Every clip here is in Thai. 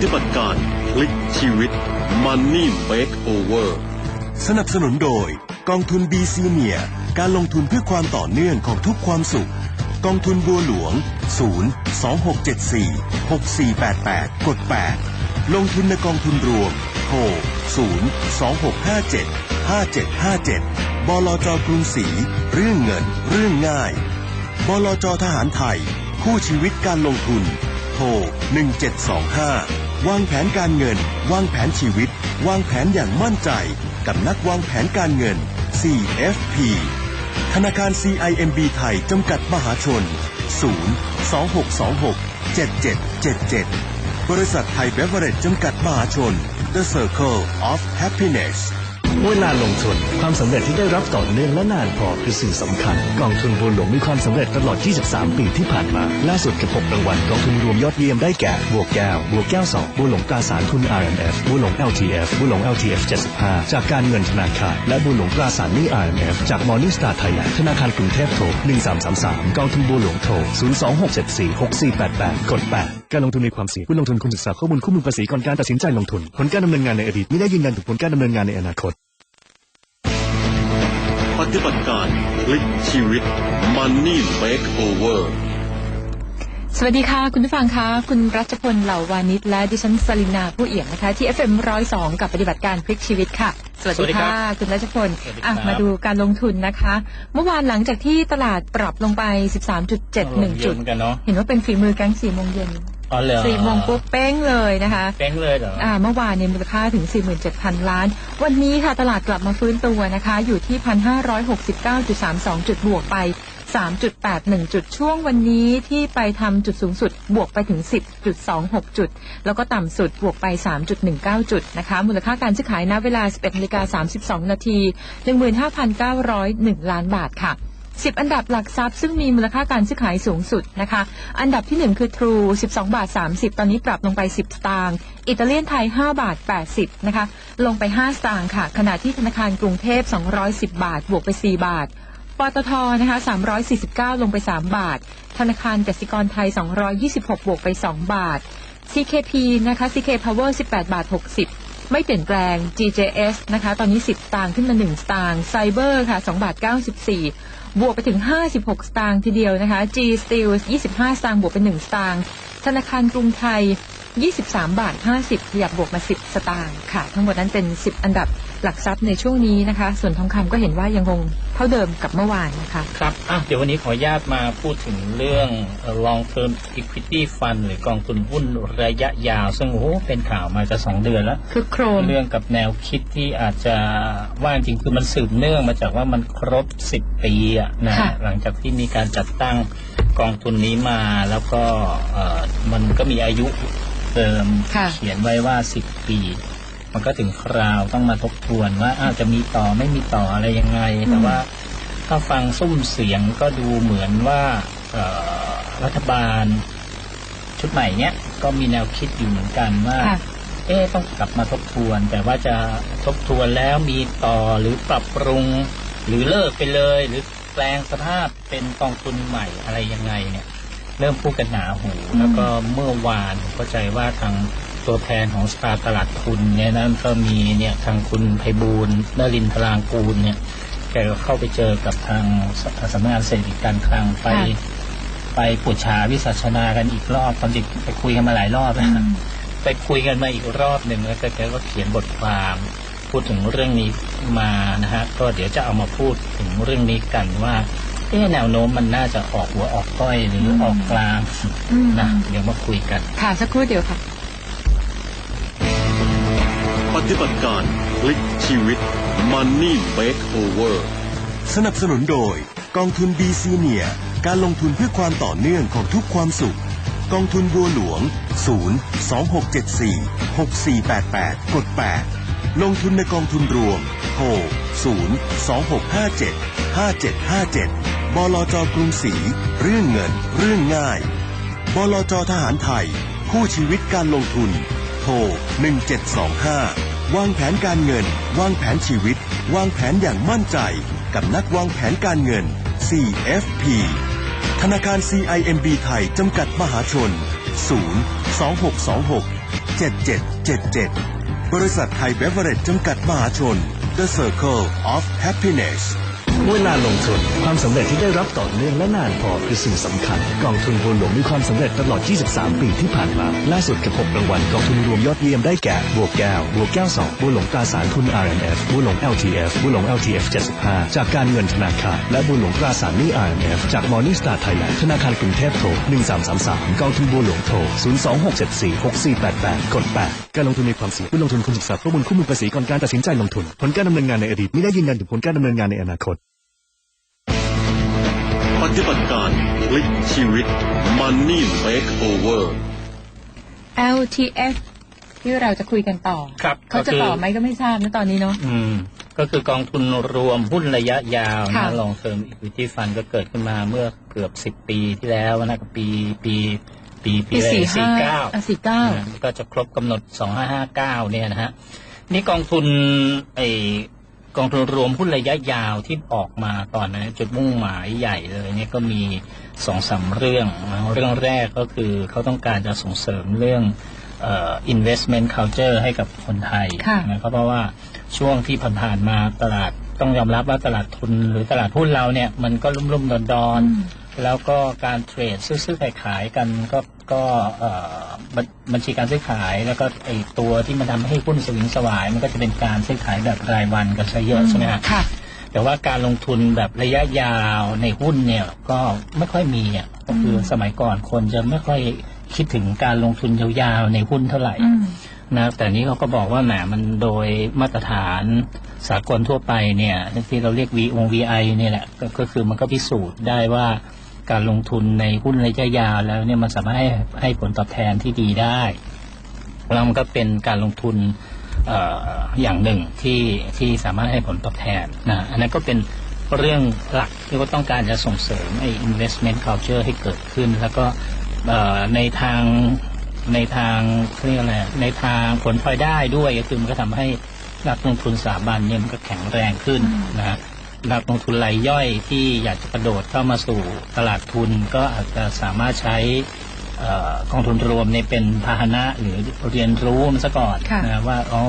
ฏิบัติการพลิกชีวิต Money Makeover สนับสนุนโดย กองทุน BC เนียการลงทุนเพื่อความต่อเนื่องของทุกความสุข กองทุนบัวหลวง 0 2674 6488 กด 8 ลงทุนในกองทุนรวมโทร0 2657 5757 บลจกรุงศรีเรื่องเงิน เรื่องง่าย บลจทหารไทย คู่ชีวิตการลงทุน ทร 1725 วางแผนการเงิน วางแผนชีวิต วางแผนอย่างมั่นใจ กับนักวางแผนการเงิน CFP ธนาคาร CIMB ไทย จำกัดมหาชน 0 2626 7777 บริษัทไทยเบเวอเรจจำกัดมหาชน The Circle of Happiness เวลาลงทุน ความสำเร็จที่ได้รับต่อเนื่องและนานพอคือสิ่งสำคัญ กองทุนบัวหลวงมีความสำเร็จตลอด 23 ปีที่ผ่านมา ล่าสุดกับ6รางวัลกองทุนรวมยอดเยี่ยมได้แก่บัวแก้วบัวแก้ว2บัวหลวงตราสารทุน RMF บัวหลวง LTF บัวหลวง LTF 75 จากการเงินธนาคาร และบัวหลวงตราสารหนี้ RMF จาก Morning Star Thailand ธนาคารกรุงเทพโทร1333 กองทุนบัวหลวงโทร026746488กด8การลงทุนมีความเสี่ยงผู้ลงทุนควรศึกษาข้อมูลคู่มือภาษีก่อนการตัดสินใจลงทุน ผลการดำเนินงานในอดีตไม่ได้ยืนยันถึงผลการดำเนินงานในอนาคต ปฏิบัติการพลิกชีวิต Money Makeover สวัสดีค่ะ คุณผู้ฟังคะคุณรัชพลเหล่าวานิชและดิฉันสลินาผู้เอี่ยมนะคะที่ FM 102 กับปฏิบัติการพลิกชีวิตค่ะ สวัสสวัสดีดีครัค่ะบคุณรัชพลสวัสดีครับอะมาดูการลงทุนนะคะ เมื่อวานหลังจากที่ตลาดปรับลงไป 13.71เยจุอะดเหมือนกันเนาะเห็นว่าเป็นฝีมือแก๊งสี่โมงเย็น อ๋อเหรอสี่โมงปุ๊บเป้งเลยนะคะเป้งเลยเหรออ่าเมื่อวานเนี่ยมูลค่าถึง 47,000 ล้าน วันนี้ค่ะตลาดกลับมาฟื้นตัวนะคะ อยู่ที่ 1,569.32 จุดบวกไป 3.81 จุดช่วงวันนี้ที่ไปทำจุดสูงสุดบวกไปถึง 10.26 จุด แล้วก็ต่ำสุดบวกไป 3.19 จุดนะคะ มูลค่าการซื้อขายณเวลา 11นาฬิกา32 นาที 15,901 ล้านบาทค่ะ 10 อันดับหลักทรัพย์ซึ่งมีมูลค่าการซื้อขายสูงสุดนะคะ อันดับที่ 1 คือ True 12 บาท 30 ตอนนี้ปรับลงไป 10 สตางค์ อิตาเลียนไทย 5 บาท 80 นะคะ ลงไป 5 สตางค์ค่ะ ขณะที่ธนาคารกรุงเทพ 210 บาท บวกไป 4 บาท ปตทนะคะ 349 ลงไป 3 บาท ธนาคารกสิกรไทย 226 บวกไป 2 บาท CKP นะคะ CK Power 18 บาท 60ไม่เปลี่ยนแปลง GJS นะคะ ตอนนี้ 10 ตางค์ขึ้นมา 1 ตางค์ไซเบอร์ค่ะ 2 บาท 94 บวกไปถึง 56 สตางค์ทีเดียวนะคะ G Steel 25 สตางค์บวกเป็น 1 สตางค์ธนาคารกรุงไทย 23 บาท 50 ขยับบวกมา 10 สตางค์ค่ะ ทั้งหมดนั้นเป็น 10 อันดับหลักทรัพย์ในช่วงนี้นะคะ ส่วนทองคำก็เห็นว่ายังคงเท่าเดิมกับเมื่อวานนะคะครับอะเดี๋ยววันนี้ขออนุญาตมาพูดถึงเรื่อง long term equity fund หรือกองทุนหุ้นระยะยาว ซึ่งโอ้โหเป็นข่าวมาจะสองเดือนแล้ว คือโครมเรื่องกับแนวคิดที่อาจจะว่าจริงๆคือมันสืบเนื่องมาจากว่ามันครบ 10 ปีอะนะค่ะหลังจากที่มีการจัดตั้งกองทุนนี้มาแล้วก็เอ่อมันก็มีอายุ เดิมค่ะเขียนไว้ว่า10ปี มันก็ถึงคราวต้องมาทบทวนว่าอ้าวจะมีต่อไม่มีต่ออะไรยังไง แต่ว่าถ้าฟังซุ้มเสียงก็ดูเหมือนว่าเอ่อรัฐบาล ชุดใหม่เนี้ยก็มีแนวคิดอยู่เหมือนกันว่าค่ะเอ๊ะต้องกลับมาทบทวน แต่ว่าจะทบทวนแล้วมีต่อหรือปรับปรุง หรือเลิกไปเลย หรือแปลงสภาพเป็นกองทุนใหม่อะไรยังไงเนี่ย เริ่มพูดกันหนาหูแล้วก็เมื่อวานผมเข้าใจว่าทางตัวแทนของสภาตลาดทุนเนี่ยนั้นก็มีเนี่ยทางคุณไพบูลย์นรินทรางกูลเนี่ยแกก็เข้าไปเจอกับทางสสำนักงานเศรษฐกิจการคลังไปค่ะไปปุจฉาวิสัชนากันอีกรอบความจริงไปคุยกันมาหลายรอบแล้วไปคุยกันมาอีกรอบหนึ่งแล้วก็แกก็เขียนบทความพูดถึงเรื่องนี้มานะฮะก็เดี๋ยวจะเอามาพูดถึงเรื่องนี้กันว่า เอ๊ะแนวโน้มมันน่าจะออกหัวออกก้อยหรือออกกลางอืมนะเดี๋ยวมาคุยกัน ค่ะสักครู่เดียวค่ะ ปฏิบัติการพลิกชีวิต Money Makeover สนับสนุนโดย กองทุน BC เนียการลงทุนเพื่อความต่อเนื่องของทุกความสุข กองทุนบัวหลวง 0 2674 6488 กด 8 ลงทุนในกองทุนรวมโทร0 2657 5757 บลจกรุงศรีเรื่องเงิน เรื่องง่าย บลจทหารไทย คู่ชีวิตการลงทุน โทร 1725 วางแผนการเงิน วางแผนชีวิต วางแผนอย่างมั่นใจ กับนักวางแผนการเงิน CFP ธนาคาร CIMB ไทย จำกัดมหาชน 0 2626 7777 บริษัทไทยเบเวอร์เรจจำกัดมหาชน The Circle of Happiness เวลาลงทุน ความสำเร็จที่ได้รับต่อเนื่องและนานพอคือสิ่งสำคัญ กองทุนบัวหลวงมีความสำเร็จตลอด 23 ปีที่ผ่านมา ล่าสุดกับ6รางวัลกองทุนรวมยอดเยี่ยมได้แก่ บัวแก้ว บัวแก้ว 2 บัวหลวงตราสารทุน RMF บัวหลวง LTF บัวหลวง LTF 75 จากการเงินธนาคาร และบัวหลวงตราสารหนี้ RMF จาก Morning Star Thailand ธนาคารกรุงเทพโทร 1333 กองทุนบัวหลวงโทร 026746488 กด 8 การลงทุนมีความเสี่ยงผู้ลงทุนควรศึกษาข้อมูลคู่มือภาษีก่อนการตัดสินใจลงทุน ผลการดำเนินงานในอดีตไม่ได้ยืนยันถึงผลการดำเนินงานในอนาคต ฏิบัติการพลิกชีวิต Money Makeover LTF ที่เราจะคุยกันต่อ ครับเขาจะก็คือต่อไหมก็ไม่ทราบนะตอนนี้เนาะอืม ก็คือกองทุนรวมหุ้นระยะยาวค่ะนะลองเทอมอีควิตี้ฟันก็เกิดขึ้นมาเมื่อเกือบสิบปีที่แล้วนะปีปีปีปีปีอะไรสี่ห้าสี่เก้าอะสี่เก้าก็จะครบกำหนดสองห้าห้าเก้าเนี่ยนะฮะ นี่กองทุนไอ กองทุนรวมหุ้นระยะยาวที่ออกมาตอนนั้นจุดมุ่งหมายใหญ่เลยเนี่ยก็มีสองสามเรื่องนะเรื่องแรกก็คือเขาต้องการจะส่งเสริมเรื่องเอ่อ investment culture ให้กับคนไทยค่ะนะครับเพราะว่าช่วงที่ผ่านๆมาตลาดต้องยอมรับว่าตลาดทุนหรือตลาดหุ้นเราเนี่ยมันก็รุ่มๆดอนๆแล้วก็การเทรดซื้อๆขายๆกันก็ ก็เอ่อบัญบัญชีการซื้อขาย แล้วก็ไอตัวที่มันทำให้หุ้นสวิงสวาย มันก็จะเป็นการซื้อขายแบบรายวันกันซะเยอะใช่ไหมฮะค่ะแต่ว่าการลงทุนแบบระยะยาวในหุ้นเนี่ยก็ไม่ค่อยมีอะก็คือสมัยก่อนคนจะไม่ค่อยคิดถึงการลงทุนยาวๆในหุ้นเท่าไหร่อืมนะแต่นี้เขาก็บอกว่าแหมมันโดยมาตรฐานสากลทั่วไปเนี่ยที่เราเรียก V อง VI เนี่ยแหละก็ก็คือมันก็พิสูจน์ได้ว่า การลงทุนในหุ้นระยะยาวแล้วเนี่ยมันสามารถให้ให้ผลตอบแทนที่ดีได้แล้วมันก็เป็นการลงทุนเอ่ออย่างหนึ่งที่ที่สามารถให้ผลตอบแทนนะอันนั้นก็เป็นเรื่องหลักที่ว่าต้องการจะส่งเสริมไอ้ investment culture ให้เกิดขึ้น แล้วก็ในทางในทางเรียกอะไรในทางผลพลอยได้ด้วยก็คือมันก็ทำให้นักลงทุนสถาบันเนี่ยมันก็แข็งแรงขึ้นนะฮะ นักลงทุนรายย่อยที่อยากจะกระโดดเข้ามาสู่ตลาดทุนก็อาจจะสามารถใช้เอ่อกองทุนรวมเนี่ยเป็นพาหนะหรือเรียนรู้มันซะก่อนค่ะนะว่าอ๋อ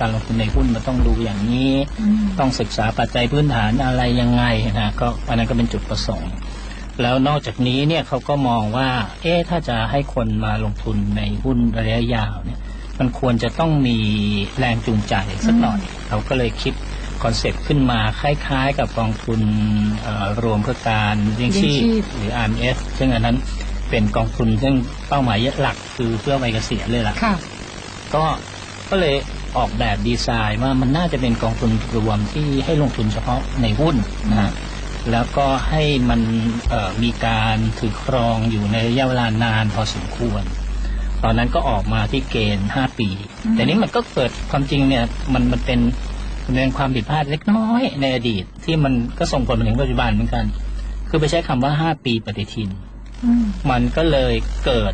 การลงทุนในหุ้นมันต้องดูอย่างนี้อืมต้องศึกษาปัจจัยพื้นฐานอะไรยังไงนะก็อันนั้นก็เป็นจุดประสงค์ แล้วนอกจากนี้เนี่ยเขาก็มองว่า เอ๊ะถ้าจะให้คนมาลงทุนในหุ้นระยะยาวเนี่ย มันควรจะต้องมีแรงจูงใจสักหน่อย เขาก็เลยคิด คอนเซ็ปต์ขึ้นมาคล้ายๆ กับกองทุนเอ่อรวมเพื่อการเลี้ยงชีพเลี้ยงชีพหรือ RMF ซึ่งอันนั้นเป็นกองทุนซึ่งเป้าหมายหลักคือเพื่อวัยเกษียณเลยล่ะค่ะก็ก็เลยออกแบบดีไซน์ว่ามันน่าจะเป็นกองทุนรวมที่ให้ลงทุนเฉพาะในหุ้นนะฮะแล้วก็ให้มันเอ่อมีการถือครองอยู่ในระยะเวลานานพอสมควร ตอนนั้นก็ออกมาที่เกณฑ์ 5 ปี แต่นี้มันก็เกิดความจริงเนี่ยมันมันเป็น มันเป็นความผิดพลาดเล็กน้อยในอดีต ที่มันก็ส่งผลมาถึงปัจจุบันเหมือนกัน คือไปใช้คำว่า5ปีปฏิทินอืมมันก็เลยเกิด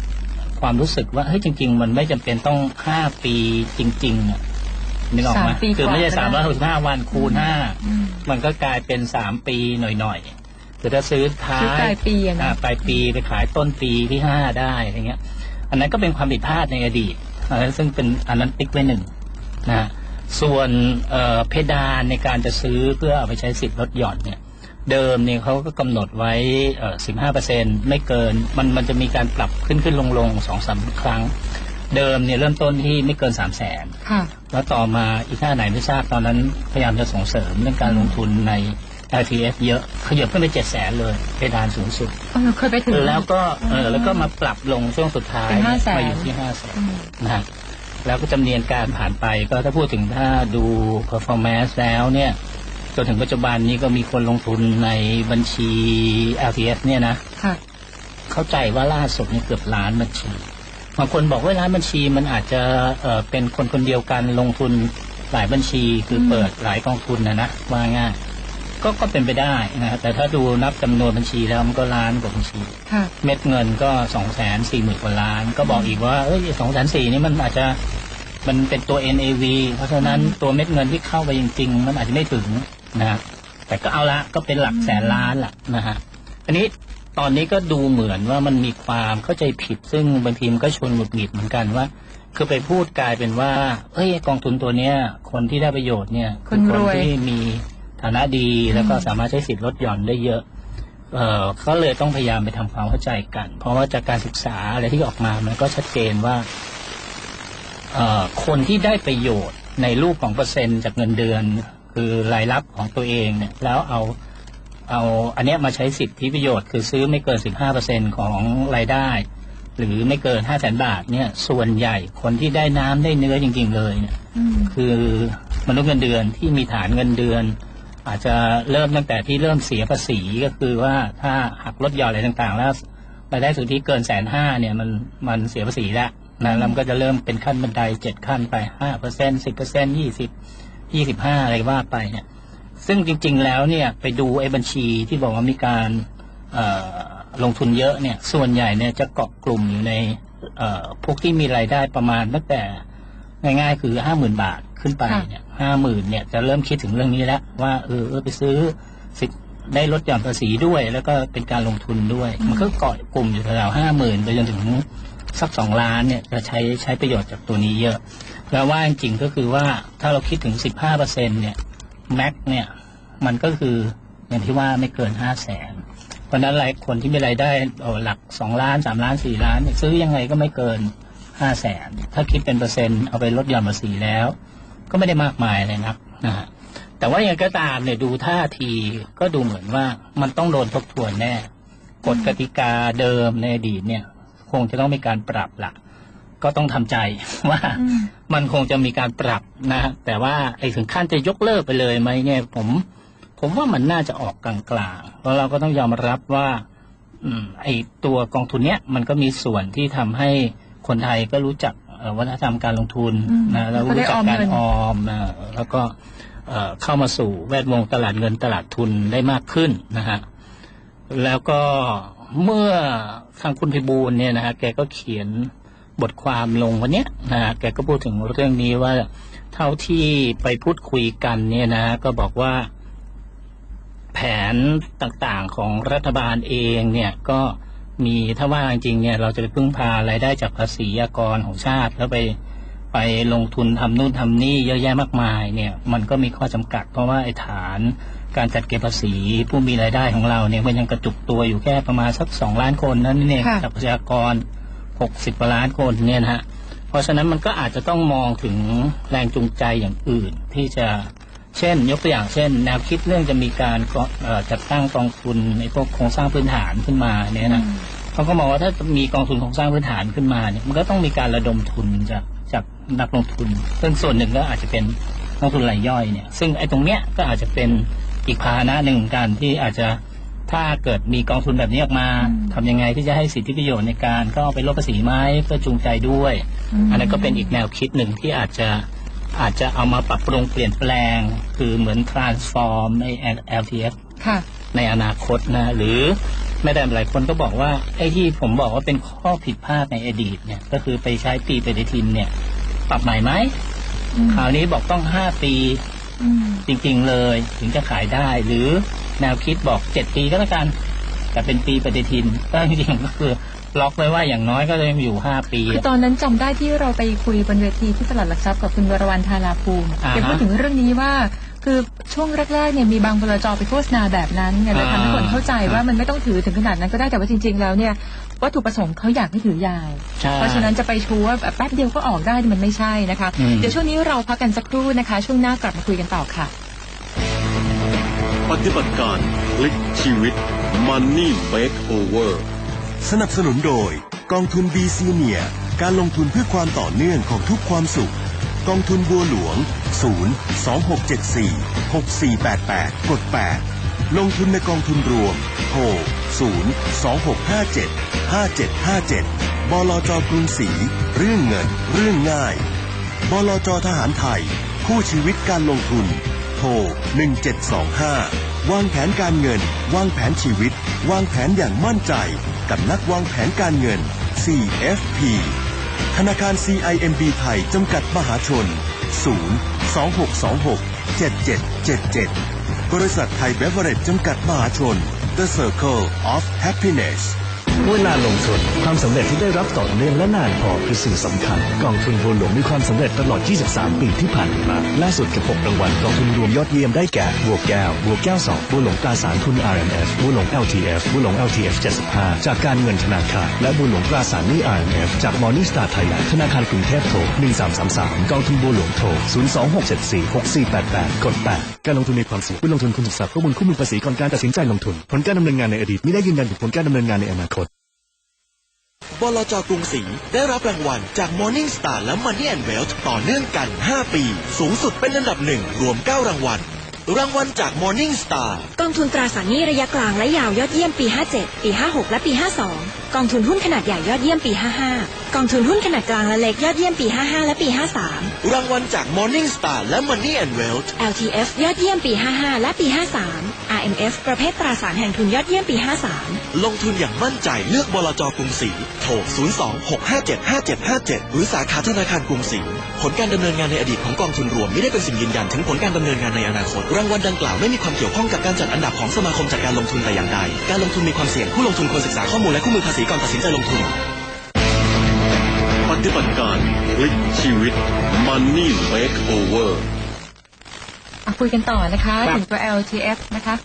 ความรู้สึกว่าเฮ้ยจริง ๆ มันไม่จำเป็นต้องห้าปีจริงๆอะนึกออกไหมสามปีคือไม่ใช่กว่าสามร้อยหก็กได้สิบห้าวันคูณห้าอืมมันก็กลายเป็นสามปีหน่อยๆคือถ้าซื้อท้าซื้อยปลายปีอะนะอ่าปลายปีไปขายต้นปีที่ห้าได้อะไรเงี้ย อันนั้นก็เป็นความผิดพลาดในอดีตอันนั้นซึ่งเป็นอันนั้นติ๊กไว้หนึ่งนะฮะ ส่วนเอ่อเพดานในการจะซื้อเพื่อเอาไปใช้สิทธิ์ลดหย่อนเนี่ยเดิมเนี่ยเขาก็กำหนดไว้สิบห้าเปอร์เซ็นไม่เกิน มันมันจะมีการปรับขึ้นขึ้นลงลงสองสามครั้ง เดิมเนี่ยเริ่มต้นที่ไม่เกินสามแสนค่ะแล้วต่อมาอีกท่าไหนไม่ทราบตอนนั้นพยายามจะส่งเสริมเรื่องการลงทุนใน LTF เยอะขยับขึ้นไปเจ็ดแสนเลยเพดานสูงสุดเออเคยไปถึงแล้วก็เออแล้วก็มาปรับลงช่วงสุดท้ายเป็นเนี่ย500,000มาอยู่ที่ห้าแสนอืมนะฮะ แล้วก็จำเนียนการผ่านไป ก็ถ้าพูดถึงถ้าดู performance แล้วเนี่ยจนถึงปัจจุบันนี้ก็มีคนลงทุนในบัญชี LTF เนี่ยนะค่ะเข้าใจว่าล่าสุดนี่เกือบล้านบัญชีบางคนบอกว่าล้านบัญชีมันอาจจะเอ่อเป็นคนคนเดียวกันลงทุนหลายบัญชีคืออมเปิดหลายกองทุนนะนะว่าง่าย ก็ก็เป็นไปได้นะฮะแต่ถ้าดูนับจำนวนบัญชีแล้วมันก็ล้านกว่าบัญชีค่ะเม็ดเงินก็สองแสนสี่หมื่นกว่าล้าน ก็บอกอีกว่าเอ้ยสองแสนสี่นี่มันอาจจะมันเป็นตัว NAV เพราะฉะนั้นตัวเม็ดเงินที่เข้าไปจริง ๆ มันอาจจะไม่ถึงนะฮะแต่ก็เอาละก็เป็นหลักแสนล้านละนะฮะอันนี้ตอนนี้ก็ดูเหมือนว่ามันมีความเข้าใจผิด ซึ่งบางทีมันก็ชวนหงุดหงิดเหมือนกันว่าคือไปพูดกลายเป็นว่า เอ้ยกองทุนตัวเนี้ย คนที่ได้ประโยชน์เนี่ยคนรวยที่มี ฐานะดีแล้วก็สามารถใช้สิทธิ์ลดหย่อนได้เยอะ เอ่อก็เลยต้องพยายามไปทำความเข้าใจกัน เพราะว่าจากการศึกษาอะไรที่ออกมามันก็ชัดเจนว่าเอ่อคนที่ได้ประโยชน์ในรูปของเปอร์เซ็นต์จากเงินเดือน คือรายรับของตัวเองเนี่ย แล้วเอาเอาอันเนี้ยมาใช้สิทธิประโยชน์คือซื้อไม่เกิน 15%ของรายได้ หรือไม่เกิน 5 0 0 0 0 0บาทเนี่ย ส่วนใหญ่คนที่ได้น้ำได้เนื้อจริง ๆ เลยเนี่ยอืมคือมนุษย์เงินเดือนที่มีฐานเงินเดือน อาจจะเริ่มตั้งแต่ที่เริ่มเสียภาษีก็คือว่าถ้าหักลดหย่อนอะไรต่างๆ แล้วรายได้สุทธิเกินแสนห้าเนี่ยมันมันเสียภาษีแล้วนะแล้วมันก็จะเริ่มเป็นขั้นบันไดเจ็ดขั้นไปห้าเปอร์เซ็นสิบเปอร์เซ็นยี่สิบยี่สิบห้าอะไรว่าไปเนี่ย ซึ่งจริง ๆ แล้วเนี่ยไปดูไอ้บัญชีที่บอกว่ามีการเอ่อลงทุนเยอะเนี่ย ส่วนใหญ่เนี่ยจะเกาะกลุ่มอยู่ในเอ่อพวกที่มีรายได้ประมาณตั้งแต่ง่ายๆ คือห้าหมื่นบาทขึ้นไปค่ะเนี่ย ห้าหมื่นเนี่ยจะเริ่มคิดถึงเรื่องนี้แล้วว่าเออเออไปซื้อสิทธิ์ได้ลดหย่อนภาษีด้วย แล้วก็เป็นการลงทุนด้วย มันก็เกาะกลุ่มอยู่แถวห้าหมื่นไปจนถึงสักสองล้านเนี่ยจะใช้ใช้ประโยชน์จากตัวนี้เยอะแล้วว่าจริงๆก็คือว่าถ้าเราคิดถึงสิบห้าเปอร์เซ็นเนี่ยแม็กเนี่ยมันก็คืออย่างที่ว่าไม่เกินห้าแสนเพราะฉะนั้นหลายคนที่มีรายได้เอ่อหลักสองล้านสามล้านสี่ล้านเนี่ยซื้อยังไงก็ไม่เกินห้าแสนถ้าคิดเป็นเปอร์เซ็นต์เอาไปลดหย่อนภาษีแล้ว ก็ไม่ได้มากมายเลยนักนะฮะแต่ว่าอย่างก็ตามเนี่ยดูท่าทีก็ดูเหมือนว่ามันต้องโดนทบทวนแน่กฎกติกาเดิมในอดีตเนี่ย คงจะต้องมีการปรับละก็ต้องทำใจว่าอืมมันคงจะมีการปรับนะฮะแต่ว่าไอ้ถึงขั้นจะยกเลิกไปเลยไหมเนี่ย ผม ผมว่ามันน่าจะออกกลางๆเพราะเราก็ต้องยอมรับว่า อืม ไอ้ตัวกองทุนเนี้ยมันก็มีส่วนที่ทำให้คนไทยก็รู้จักเอ่อ วัฒนธรรมการลงทุนอืมนะแล้วก็ได้รู้จักออมการเงินออมนะแล้วก็เอ่อเข้ามาสู่แวดวงตลาดเงินตลาดทุนได้มากขึ้นนะฮะแล้วก็เมื่อทางคุณพิบูลเนี่ยนะฮะแกก็เขียนบทความลงวันเนี้ยนะฮะแกก็พูดถึงเรื่องนี้ว่าเท่าที่ไปพูดคุยกันเนี่ยนะก็บอกว่า แผนต่างๆของรัฐบาลเองเนี่ยก็ มีถ้าว่าจริงๆเนี่ยเราจะไปพึ่งพารายได้จากภาษีอากรของชาติแล้วไปไปลงทุนทำนู่นทำนี่เยอะแยะมากมายเนี่ยมันก็มีข้อจำกัด เพราะว่าไอ้ฐานการจัดเก็บภาษีผู้มีรายได้ของเราเนี่ยมันยังกระจุกตัวอยู่แค่ประมาณสักสองล้านคนนั่นเองค่ะจากประชากรหกสิบล้านคนเนี่ยนะฮะเพราะฉะนั้นมันก็อาจจะต้องมองถึงแรงจูงใจอย่างอื่นที่จะ เช่น ยกตัวอย่างเช่น แนวคิดเรื่องจะมีการก่อเอ่อจัดตั้งกองทุนในพวกโครงสร้างพื้นฐานขึ้นมาเนี่ยนะเขาก็มองว่าถ้ามีกองทุนโครงสร้างพื้นฐานขึ้นมาเนี่ยมันก็ต้องมีการระดมทุนจากจากนักลงทุนซึ่งส่วนหนึ่งก็อาจจะเป็นนักลงทุนรายย่อยเนี่ยซึ่งไอ้ตรงเนี้ยก็อาจจะเป็นอีกพาหนะหนึ่งเหมือนกันที่อาจจะถ้าเกิดมีกองทุนแบบนี้ออกมาทำยังไงที่จะให้สิทธิประโยชน์ในการก็เอาไปลดภาษีไหมเพื่อจูงใจด้วย อันนั้นก็เป็นอีกแนวคิดหนึ่งที่อาจจะ อาจจะเอามาปรับปรุงเปลี่ยนแปลง คือเหมือน transform ใน LTF ค่ะในอนาคตนะ หรือแม้แต่หลายคนก็บอกว่าไอ้ที่ผมบอกว่าเป็นข้อผิดพลาดในอดีตเนี่ย ก็คือไปใช้ปีปฏิทินเนี่ย ปรับใหม่ไหมอืมคราวนี้บอกต้องห้าปีอืมจริงๆเลย ถึงจะขายได้ หรือแนวคิดบอกเจ็ดปีก็แล้วกัน แต่เป็นปีปฏิทินก็จริงๆก็คือ ล็อกไว้ว่าอย่างน้อยก็จะอยู่ห้าปีคือตอนนั้นจำได้ที่เราไปคุยบนเวทีที่ตลาดหลักทรัพย์กับคุณวรวรรณธาราภูมิอ่าฮะแกพูดถึงเรื่องนี้ว่าคือช่วงแรกๆเนี่ยมีบางบลจไปโฆษณาแบบนั้นไงเลยทำให้คนเข้าใจว่ามันไม่ต้องถือถึงขนาดนั้นก็ได้แต่ว่าจริง ๆ แล้วเนี่ยวัตถุประสงค์เขาอยากให้ถือยาวใช่เพราะฉะนั้นจะไปชูว่าแบบแป๊บเดียวก็ออกได้มันไม่ใช่นะคะอืมเดี๋ยวช่วงนี้เราพักกันสักครู่นะคะ ช่วงหน้ากลับมาคุยกันต่อค่ะ ปฏิบัติการพลิกชีวิต Money Makeover สนับสนุนโดย กองทุน b ีซีเนียการลงทุนเพื่อความต่อเนื่องของทุกความสุข กองทุนบัวหลวง 0 2674 6488 กด 8 ลงทุนในกองทุนรวมโทร0 2657 5757 บลจกรุงศรีเรื่องเงิน เรื่องง่าย บลจทหารไทย คู่ชีวิตการลงทุน โทร 1725 วางแผนการเงิน วางแผนชีวิต วางแผนอย่างมั่นใจ กับนักวางแผนการเงิน CFP ธนาคาร CIMB ไทย จำกัดมหาชน 0 2626 7777 บริษัทไทยเบเวอเรจจำกัดมหาชน The Circle of Happiness เวลาลงทุนความสำเร็จที่ได้รับต่อเนื่องและนานพอคือสิ่งสำคัญ กองทุนบัวหลวงมีความสำเร็จตลอด 23 ปีที่ผ่านมา ล่าสุดกับ6รางวัลกองทุนรวมยอดเยี่ยมได้แก่บัวแก้วบัวแก้ว 2บัวหลวงตราสารทุน RMF บัวหลวง LTF บัวหลวง LTF 75 จากการเงินธนาคารและบัวหลวงตราสารหนี้ RMF จาก Morning Star Thailand ธนาคารกรุงเทพโทร1333กองทุนบัวหลวงโทร026746488กด8การลงทุนในความเสี่ยงผู้ลงทุนควรศึกษาข้อมูลคู่มือภาษีก่อนการตัดสินใจลงทุนผลการดำเนินงานในอดีตไม่ได้ยืนยันถึงผลการดำเนินงานในอนาคต บลจกรุงศรีได้รับรางวัลจาก Morning Star และ Money and Wealth ต่อเนื่องกัน 5 ปี สูงสุดเป็นอันดับหนึ่งรวม 9 รางวัล รางวัลจาก Morning Star กองทุนตราสารหนี้ระยะกลางและยาวยอดเยี่ยมปี 57 ปี 56 และปี 52 กองทุนหุ้นขนาดใหญ่ยอดเยี่ยมปี 55 กองทุนหุ้นขนาดกลางและเล็กยอดเยี่ยมปี 55 และปี 53 รางวัลจาก Morning Star และ Money and Wealth LTF ยอดเยี่ยมปี 55 และปี 53 RMF ประเภทตราสารแห่งทุนยอดเยี่ยมปี 53 ลงทุนอย่างมั่นใจเลือกบลจกรุงศรีโทร 026575757 หรือสาขาธนาคารกรุงศรีผลการดำเนินงานในอดีตของกองทุนรวมไม่ได้เป็นสิ่งยืนยันถึงผลการดำเนินงานในอนาคต รางวัลดังกล่าวไม่มีความเกี่ยวข้องกับการจัดอันดับของสมาคมจัดการลงทุนแต่อย่างใด การลงทุนมีความเสี่ยงผู้ลงทุนควรศึกษาข้อมูลและคู่มือภาษีก่อนตัดสินใจลงทุนป ฏิบัติการพลิกชีวิต Money Makeover อะคุยกันต่อนะคะครับ ถึงตัว LTF นะคะ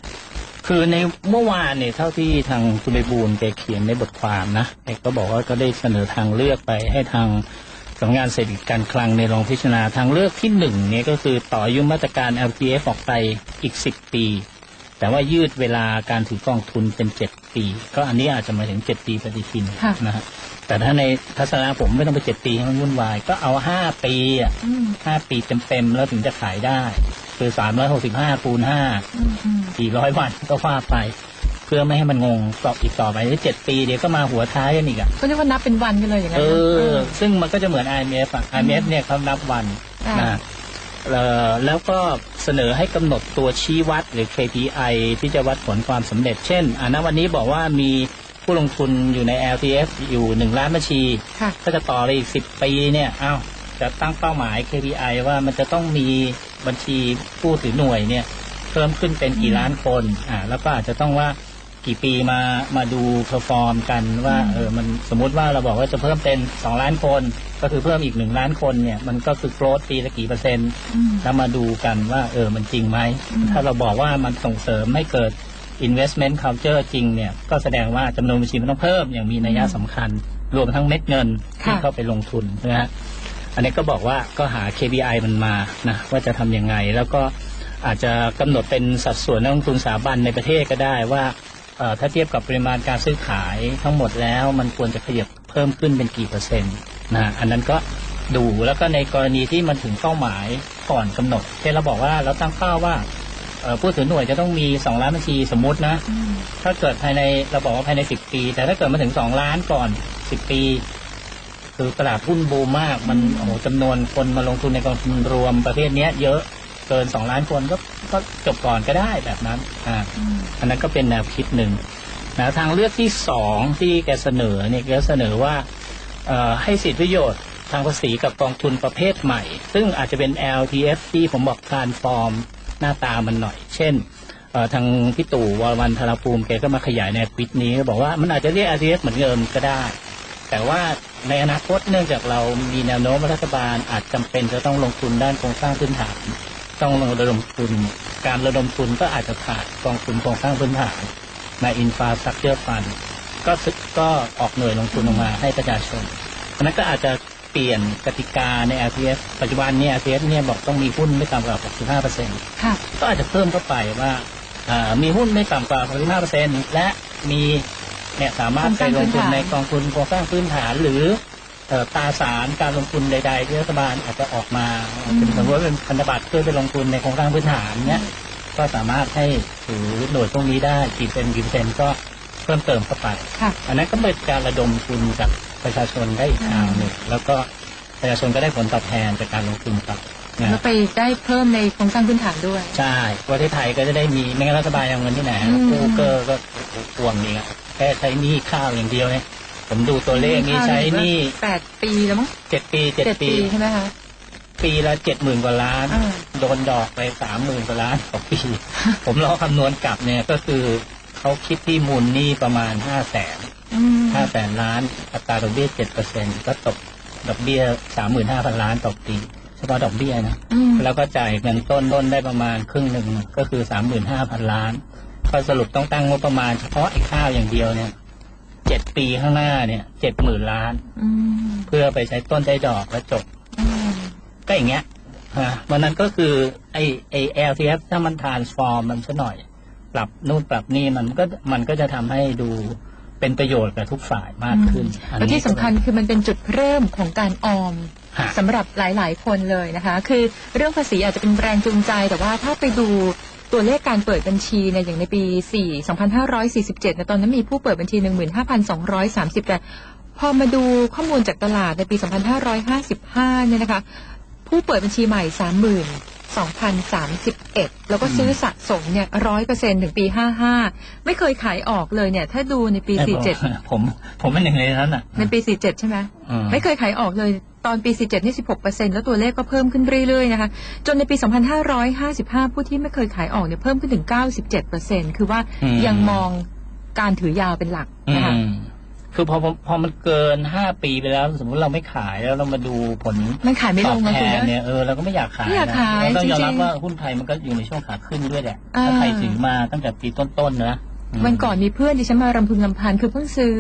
คือในเมื่อวานเนี่ยเท่าที่ทางคุณใบบูลแกเขียนในบทความนะแกก็บอกว่าก็ได้เสนอทางเลือกไปให้ทางสำนักงานเศรษฐกิจการคลังในรองพิจารณาทางเลือกที่หนึ่งเนี่ยก็คือต่ออายุมาตรการ LTF ออกไปอีก 10 ปี แต่ว่ายืดเวลาการถือกองทุนเป็น 7 ปี ก็อันนี้อาจจะหมายถึง 7 ปีปฏิทินค่ะ นะฮะ แต่ถ้าในทัศนะผมไม่ต้องไป7ปีให้มันวุ่นวาย ก็เอา5ปีอะอืมห้าปีเต็มๆแล้วถึงจะขายได้ คือ365คูณ5อืมอืมกี่ร้อยวันก็ว่าไป เพื่อไม่ให้มันงงต่ออีกต่อไปที่เจ็ดปีเดี๋ยวก็มาหัวท้ายกันอีกอะก็เรียกว่านับเป็นวันกันเลยอย่างนั้เอนนะอเออ ซึ่งมันก็จะเหมือน IMF อะ IMF เนี่ยเขานับวันค่ะนะเอ่อแล้วก็เสนอให้กำหนดตัวชี้วัดหรือ KPI ที่จะวัดผลความสำเร็จ เช่นอ่าณวันนี้บอกว่ามี ผู้ลงทุนอยู่ใน LTF อยู่หนึ่งล้านบัญชีค่ะถ้าจะต่อไปอีกสิบปีเนี่ยอ้าวจะตั้งเป้าหมาย KPI ว่ามันจะต้องมีบัญชีผู้ถือหน่วยเนี่ย เพิ่มขึ้นเป็นกี่ล้านคนอ่าแล้วก็อาจจะต้องว่ากี่ปีมามาดูเพอร์ฟอร์มกันว่าเออมันสมมุติว่าเราบอกว่าจะเพิ่มเป็นสองล้านคน ก็คือเพิ่มอีกหนึ่งล้านคนเนี่ย มันก็คือโกรธปีละกี่เปอร์เซ็นต์อืมแล้วมาดูกันว่า เออมันจริงไหมอืมถ้าเราบอกว่ามันส่งเสริมให้เกิด investment culture จริงเนี่ยก็แสดงว่าจำนวนบัญชีมันต้องเพิ่มอย่างมีนัยสำคัญ รวมทั้งเม็ดเงินที่ค่ะเข้าไปลงทุนนะฮะอันนี้ก็บอกว่าก็หา KPI มันมานะว่าจะทำยังไง แล้วก็อาจจะกำหนดเป็นสัดส่วนนักลงทุนสถาบันในประเทศก็ได้ว่าเอ่อถ้าเทียบกับปริมาณการซื้อขายทั้งหมดแล้วมันควรจะขยับเพิ่มขึ้นเป็นกี่เปอร์เซ็นต์นะอันนั้นก็ดูแล้วก็ในกรณีที่มันถึงเป้าหมายก่อนกำหนดเช่นเราบอกว่าเราตั้งเป้าว่าเอ่อ ผู้ถือหน่วยจะต้องมีสองล้านบัญชีสมมุตินะ ถ้าเกิดภายในเราบอกว่าภายในสิบปี แต่ถ้าเกิดมาถึงสองล้านก่อนสิบปี คือตลาดหุ้นบูมมากมันโอ้โหจำนวนคนมาลงทุนในกองทุนรวมประเภทเนี้ย เยอะเกินสองล้านคนก็ก็จบก่อนก็ได้แบบนั้นอ่าอันนั้นก็เป็นแนวคิดหนึ่งนะทางเลือกที่สองที่แกเสนอเนี่ยแกเสนอว่าเอ่อให้สิทธิประโยชน์ทางภาษีกับกองทุนประเภทใหม่ ซึ่งอาจจะเป็น LTF ที่ผมบอก transform หน้าตามันหน่อย เช่นทางพี่ตู่วรวันธารภูมิแกก็มาขยายในควิดนี้ก็บอกว่ามันอาจจะเรียก LTF เหมือนเดิมก็ได้ แต่ว่าในอนาคตเนื่องจากเรามีแนวโน้มรัฐบาลอาจจำเป็นจะต้องลงทุนด้านโครงสร้างพื้นฐาน ต้องระดมทุน การระดมทุนก็อาจจะขาดกองทุนโครงสร้างพื้นฐานในอินฟาสตรักเจอร์ฟันก็ซึกก็ออกหน่วยลงทุนออกมาให้ประชาชนนั้นก็อาจจะ เปลี่ยนกติกาใน LTF ปัจจุบันเนี่ย LTF เนี่ยบอกต้องมีหุ้นไม่ต่ำกว่า 65%ค่ะก็อาจจะเพิ่มเข้าไปว่าอ่ามีหุ้นไม่ต่ำกว่า 65%และมีเนี่ยสามารถไปลงทุนในกองทุนโครงสร้างพื้นฐานหรือเอ่อตราสารการลงทุนใดๆที่รัฐบาลอาจจะออกมาเป็นสมมติว่าเป็นพันธบัตรเพื่อไปลงทุนในโครงสร้างพื้นฐานเนี่ยก็สามารถให้ถือหน่วยพวกนี้ได้กี่เป็นกี่เปอร์เซ็นต์ก็เพิ่มเติมเข้าไปค่ะอันนั้นก็เป็นการระดมทุนจาก ประชาชนได้อีกทางหนึ่งแล้วก็ประชาชนก็ได้ผลตอบแทนจากการลงทุนกับนะแล้วไปได้เพิ่มในโครงสร้างพื้นฐานด้วย ใช่ประเทศไทยก็จะได้มีไม่งั้นรัฐบาลเอาเงินที่ไหนอืมกู้เกอร์ก็ทวงนี่อะแค่ใช้หนี้ข้าวอย่างเดียวเนี่ยผมดูตัวเลขนี้ใช้หนี้แปดปีแล้วมั้งเจ็ดปีเจ็ดเจ็ดปีปีใช่ไหมคะปีละเจ็ดหมื่นกว่าล้านอ่าโดนดอกไปสามหมื่นกว่าล้านต่อปีผมลองคำนวณกลับเนี่ยก็คือเขาคิดที่มูลหนี้ประมาณห้าแสน อืมห้าแสนล้านอัตราดอกเบี้ยเจ็ดเปอร์เซ็นก็ตกดอกเบี้ยสามหมื่นห้าพันล้านต่อปีเฉพาะดอกเบี้ยนะอืมแล้วก็จ่ายเงินต้นต้นได้ประมาณครึ่งหนึ่งก็คือสามหมื่นห้าพันล้าน ก็สรุปต้องตั้งงบประมาณเฉพาะไอ้ข้าวอย่างเดียวเนี่ยเจ็ดปีข้างหน้าเนี่ยเจ็ดหมื่นล้านอืมเพื่อไปใช้ต้นได้ดอกและจบอืมก็อย่างเงี้ยฮะวันนั้นก็คือไอไอ LTF ถ้ามัน transform มันซะหน่อย ปรับนู่นปรับนี่มันก็มันก็จะทำให้ดู เป็นประโยชน์กับทุกฝ่ายมากขึ้นอันแล้วนี้ที่สำคัญคือมันเป็นจุดเริ่มของการออมฮะสำหรับหลาย ๆ คนเลยนะคะ คือเรื่องภาษีอาจจะเป็นแรงจูงใจ แต่ว่าถ้าไปดูตัวเลขการเปิดบัญชีเนี่ยอย่างในปี 4 2547เนี่ยตอนนั้นมีผู้เปิดบัญชี 15,230 แต่พอมาดูข้อมูลจากตลาดในปี 2555 เนี่ยนะคะ ผู้เปิดบัญชีใหม่ 32,031 แล้วก็ซื้อสะสมเนี่ยร้อยเปอร์เซ็นถึงปี 55 ไม่เคยขายออกเลยเนี่ย ถ้าดูในปีไอ้ผม47 ผมผมเป็นหนึ่งในนั้นอะในปี 47 ใช่ไหมอืมไม่เคยขายออกเลยตอนปี 47 นี่ 16แล้วตัวเลขก็เพิ่มขึ้นเรื่อยๆนะคะ จนในปี 2555 ผู้ที่ไม่เคยขายออกเนี่ยเพิ่มขึ้นถึง 97คือว่าอืมยังมองการถือยาวเป็นหลักนะคะอืม คือพอพอพอมันเกินห้าปีไปแล้ว สมมติเราไม่ขายแล้วเรามาดูผลมันขายไม่ตลอบงแทนะคุณนนะเนี่ยเออเราก็ไม่อยากขายไม่อยากนะขายเราต้องยอมจริงๆรับว่าหุ้นไทยมันก็อยู่ในช่วงขาขึ้นด้วยแหละอ่าถ้าใครถือมาตั้งแต่ปีต้นๆนะอืมวันก่อนมีเพื่อนดิฉันมารำพึงลำพันคือเพิ่งซื้อ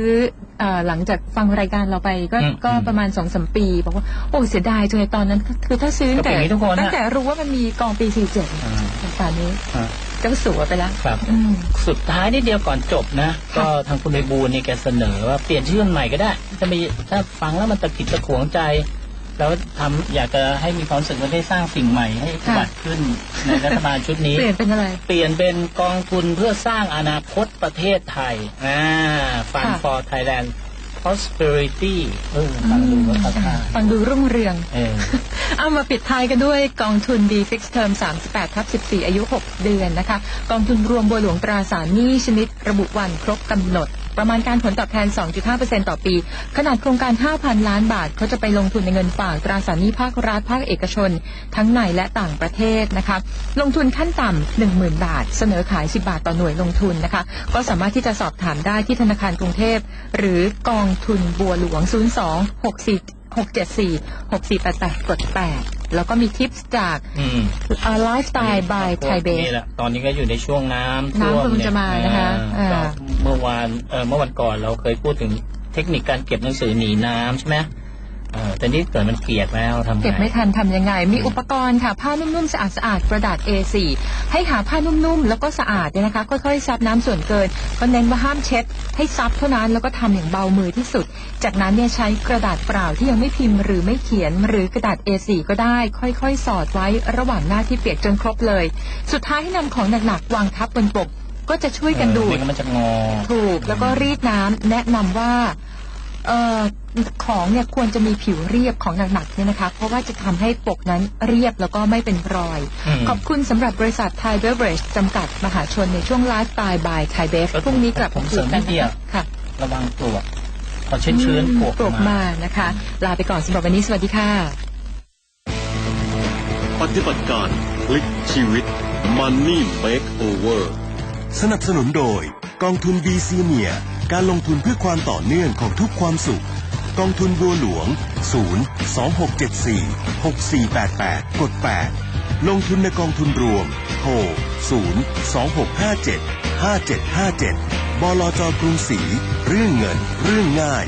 เออหลังจากฟังรายการเราไปก็อืมก็อืมประมาณสองสมปีบอกว่าโอ้เสียดายจังเลยตอนนั้น คือถ้าซื้อตั้งแต่ก็เป็นอย่างนี้ทุกคนอะตั้งแต่รู้ว่ามันมีกองปี47อ่าแต่ตอนนี้อ่า เจ้าสัวไปแล้ว ครับอืมสุดท้ายนิดเดียวก่อนจบนะ ก็ทางคุณใบบูลย์เนี่ยแกเสนอว่าเปลี่ยนชื่อใหม่ก็ได้จะมีถ้าฟังแล้วมันตะกิดตะขวงใจ แล้วทำอยากจะให้มีความรู้สึกว่าได้สร้างสิ่งใหม่ให้ค่ะบัดขึ้นในรัฐบาลชุดนี้ เปลี่ยนเป็นอะไร เปลี่ยนเป็นกองทุนเพื่อสร้างอนาคตประเทศไทย อ่า Fund ค่ะ for Thailand Prosperity เออฟังดูก็เข้าท่าฟังดูรุ่งเรือง เออเอามาปิดท้ายกันด้วยกองทุน B Fix Term 38ทับ14 อายุ 6 เดือนนะคะ กองทุนรวมบัวหลวงตราสารหนี้ชนิดระบุวันครบกำหนด ประมาณการผลตอบแทน 2.5%ต่อปี ขนาดโครงการ 5,000 ล้านบาทเขาจะไปลงทุนในเงินฝากตราสารหนี้ภาครัฐภาคเอกชน ทั้งในและต่างประเทศนะคะลงทุนขั้นต่ำ10,000 บาท เสนอขาย 10 บาทต่อหน่วยลงทุนนะคะก็สามารถที่จะสอบถามได้ที่ธนาคารกรุงเทพ หรือกองทุนบัวหลวง 02 64 674 6488กด8แล้วก็มีทิปส์จากอืมไลฟ์สไตล์ by ไทยเบสนี่แหละตอนนี้ก็อยู่ในช่วงน้ำท่วมน้ำกำลังจะมานะคะเอออ่าก็เมื่อวานเออเมื่อวันก่อนเราเคยพูดถึงเทคนิคการเก็บหนังสือหนีน้ำใช่ไหม เออแต่นี่เกิดมันเปียกแล้วทำไง เก็บไม่ทันทำยังไง มีอุปกรณ์ค่ะ ผ้านุ่มๆ สะอาดๆกระดาษ A4 ให้หาผ้านุ่มๆ แล้วก็สะอาดเนี่ยนะคะ ค่อยๆซับน้ำส่วนเกินก็เน้นว่าห้ามเช็ด ให้ซับเท่านั้นแล้วก็ทำอย่างเบามือที่สุด จากนั้นเนี่ยใช้กระดาษเปล่าที่ยังไม่พิมพ์หรือไม่เขียนหรือกระดาษ A4 ก็ได้ ค่อยๆ สอดไว้ระหว่างหน้าที่เปียกจนครบเลย สุดท้ายให้นำของหนักๆวางทับบนปกก็จะช่วยกันดูเออดไม่งั้นมันจะงอ ถูกแล้วก็รีดน้ำแนะนำว่าเอ่อ ของเนี่ยควรจะมีผิวเรียบของหนักๆเนี่ยนะคะ เพราะว่าจะทำให้ปกนั้นเรียบแล้วก็ไม่เป็นรอยอืมขอบคุณสำหรับบริษัทไทยเบเวอร์เรจจำกัดมหาชนในช่วงไลฟ์สไตล์บายไทยเบฟแล้วพรุ่งนี้กลับผมมาเสริคุยมกันินดเดียวค่ะ ระวังปลวกพอชื้นๆปลวกปลวกมานะคะ ลาไปก่อนสำหรับวันนี้สวัสดีค่ะ ปฏิบัติการพลิกชีวิต Money Makeover สนับสนุนโดย กองทุน b ีซีเนียการลงทุนเพื่อความต่อเนื่องของทุกความสุข กองทุนบัวหลวง 0 2 6 7 4 6 4 8 8 กด 8 ลงทุนในกองทุนรวม โทร 0 2 6 5 7 5 7 5 7 บลจกรุงศรี เรื่องเงิน เรื่องง่าย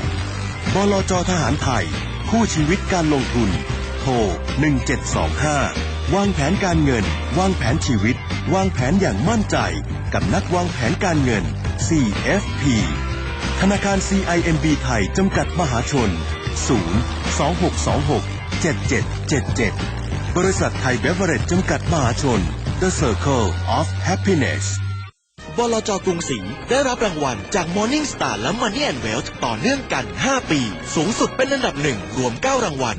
บลจทหารไทย คู่ชีวิตการลงทุน โทร 1725 วางแผนการเงิน วางแผนชีวิต วางแผนอย่างมั่นใจ กับนักวางแผนการเงิน CFP ธนาคาร CIMB ไทย จำกัดมหาชน 0 2626 7777 บริษัทไทยเบเวอเรจจำกัดมหาชน The Circle of Happiness บลจกรุงศรีได้รับรางวัลจาก Morning Star และ Money and Wealth ต่อเนื่องกัน 5 ปี สูงสุดเป็นอันดับหนึ่งรวม 9 รางวัล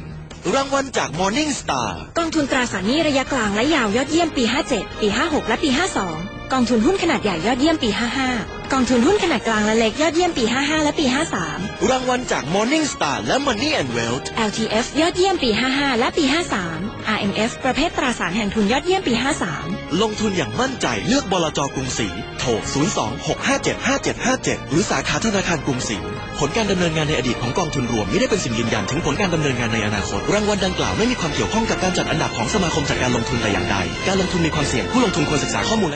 รางวัลจาก Morning Star กองทุนตราสารหนี้ระยะกลางและยาวยอดเยี่ยมปี 57 ปี 56 และปี 52 กองทุนหุ้นขนาดใหญ่ยอดเยี่ยมปี 55 กองทุนหุ้นขนาดกลางและเล็กยอดเยี่ยมปี 55 และปี 53 รางวัลจาก Morning Star และ Money and Wealth LTF ยอดเยี่ยมปี 55 และปี 53 RMF ประเภทตราสารแห่งทุนยอดเยี่ยมปี 53 ลงทุนอย่างมั่นใจเลือกบลจกรุงศรีโทร 02-657-5757 หรือสาขาธนาคารกรุงศรีผลการดำเนินงานในอดีตของกองทุนรวมไม่ได้เป็นสิ่งยืนยันถึงผลการดำเนินงานในอนาคต รางวัลดังกล่าวไม่มีความเกี่ยวข้องกับการจัดอันดับของสมาคมจัดการลงทุนแต่อย่างใด การลงทุนมีความเสี่ยงผู้ลงทุนควรศึกษาข้อมูลและ